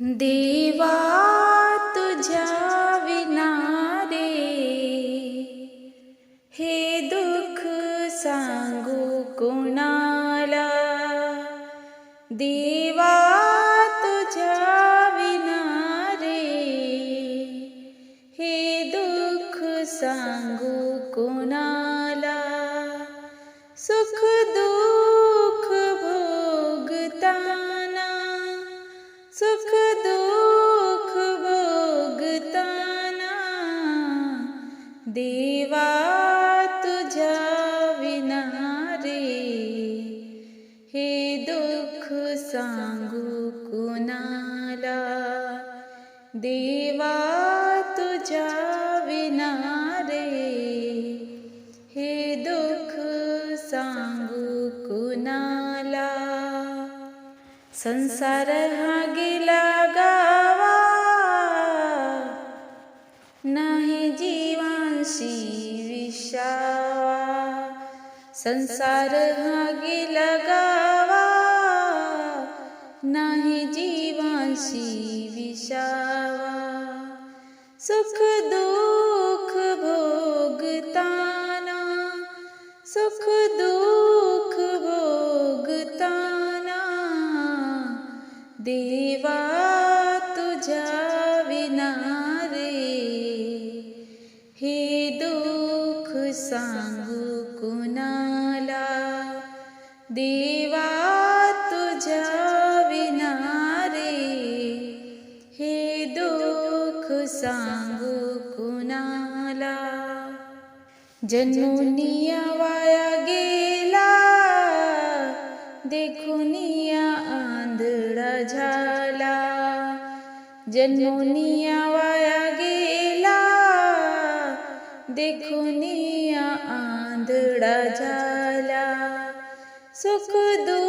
देवा विना रे। हे दुःख तुझ्या विना रे। हे दुःख सांगू कोणाला? सुख देवा तुझ्या विना रे हे दुःख सांगू कुणाला? संसार हा गेला गावा नाही जीवांशी विषावा. संसार हा गेला गावा जीवांशी विषावा सुख दुःख भोगताना सुख दुःख भोगताना देवा तुझ्या विना रे हे दुःख सांगू कुणाला? देवा तुझ्या सांगू कुणाला? जनुनिया वाया गेला देखुनिया आंधळा झाला. जनुनिया वाया गेला देखुनिया आंधळा झाला. सुख दुःख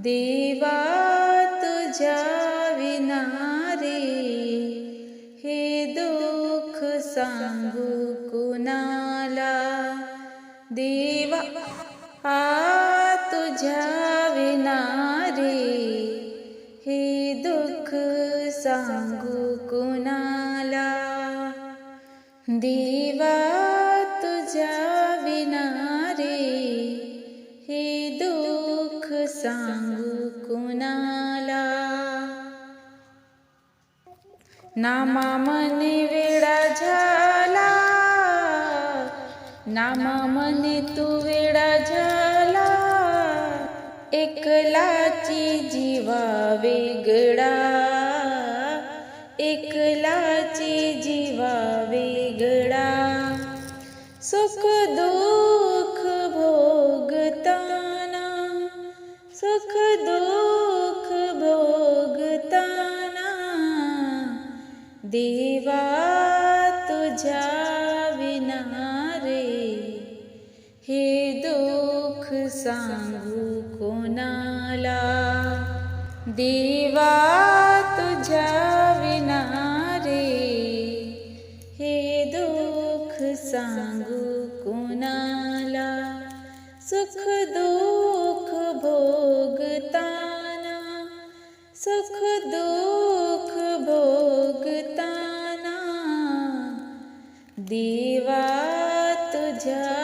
देवा तुझ्या विना रे हे दुःख कुणाला? देवा आ तुझ्या विना रे हे दुःख कुणाला? देवा सांगू कुणाला नामा मने वेडा झाला. नामा मने तू वेडा झाला. एकलाची जीवा वेगळा. एकलाची जीवा वेगळा. सुख दुःख सुख दुःख भोगताना। देवा तुझ्या विना रे। हे दुःख सांगू कोणाला? देवा तुझ्या विना रे। हे दुःख सांगू कोणाला? सुख दुःख भोगताना सुख दुःख भोगताना देवा तुझ्या